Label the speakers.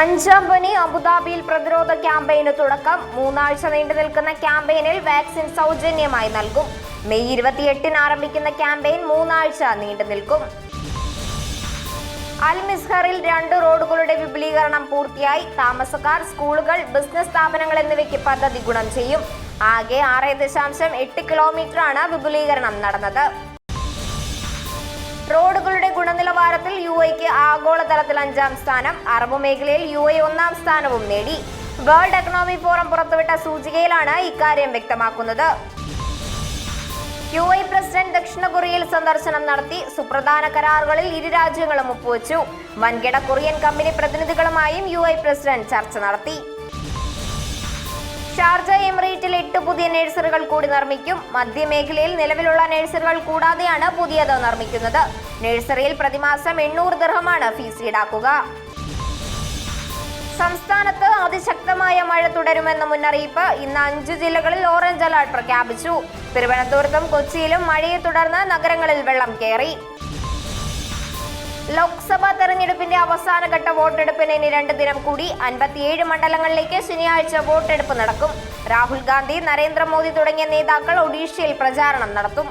Speaker 1: അഞ്ചാം പനി അബുദാബിയിൽ പ്രതിരോധ ക്യാമ്പയിന് തുടക്കം. മൂന്നാഴ്ച നീണ്ടു നിൽക്കുന്ന ക്യാമ്പയിനിൽ വാക്സിൻ സൗജന്യമായി നൽകും. മെയ് ഇരുപത്തിയെട്ടിന് ആരംഭിക്കുന്ന ക്യാമ്പയിൻ മൂന്നാഴ്ച നീണ്ടു നിൽക്കും. അൽ മിസ്ഹറിൽ രണ്ട് റോഡുകളുടെ വിപുലീകരണം പൂർത്തിയായി. താമസക്കാർ സ്കൂളുകൾ ബിസിനസ് സ്ഥാപനങ്ങൾ എന്നിവയ്ക്ക് പദ്ധതി ഗുണം ചെയ്യും. ആകെ ആറ് ദശാംശം എട്ട് കിലോമീറ്ററാണ് വിപുലീകരണം നടന്നത്. റോഡുകളുടെ ഗുണനിലവാരത്തിൽ യു എക്ക് ആഗോളതലത്തിൽ അഞ്ചാം സ്ഥാനം അറബ് മേഖലയിൽ യു എ ഒന്നാം സ്ഥാനവും നേടി. വേൾഡ് എക്കണോമി ഫോറം പുറത്തുവിട്ട സൂചികയിലാണ് ഇക്കാര്യം വ്യക്തമാക്കുന്നത്. യു ഐ പ്രസിഡന്റ് ദക്ഷിണ കൊറിയയിൽ സന്ദർശനം നടത്തി സുപ്രധാന കരാറുകളിൽ ഇരു രാജ്യങ്ങളും ഒപ്പുവച്ചു. വൻകിട കൊറിയൻ കമ്പനി പ്രതിനിധികളുമായും യു പ്രസിഡന്റ് ചർച്ച നടത്തി. ഷാർജ എമിറേറ്റിൽ എട്ട് പുതിയ നഴ്സറികൾ കൂടി നിർമ്മിക്കും. മധ്യമേഖലയിൽ നിലവിലുള്ള നഴ്സറികൾ കൂടാതെയാണ് പുതിയത് നിർമ്മിക്കുന്നത്. നഴ്സറിയിൽ പ്രതിമാസം എണ്ണൂറ് ദൃഹമാണ് ഫീസ് ഈടാക്കുക. സംസ്ഥാനത്ത് അതിശക്തമായ മഴ തുടരുമെന്ന മുന്നറിയിപ്പ് ഇന്ന് അഞ്ചു ജില്ലകളിൽ ഓറഞ്ച് അലർട്ട് പ്രഖ്യാപിച്ചു. തിരുവനന്തപുരത്തും കൊച്ചിയിലും മഴയെ തുടർന്ന് നഗരങ്ങളിൽ വെള്ളം കയറി. ലോക്സഭാ തെരഞ്ഞെടുപ്പിന്റെ അവസാനഘട്ട വോട്ടെടുപ്പിന് ഇനി രണ്ട് ദിനം കൂടി അൻപത്തിയേഴ് മണ്ഡലങ്ങളിലേക്ക് ശനിയാഴ്ച വോട്ടെടുപ്പ് നടക്കും. രാഹുൽ ഗാന്ധി നരേന്ദ്രമോദി തുടങ്ങിയ നേതാക്കൾ ഒഡീഷയിൽ പ്രചാരണം നടത്തും.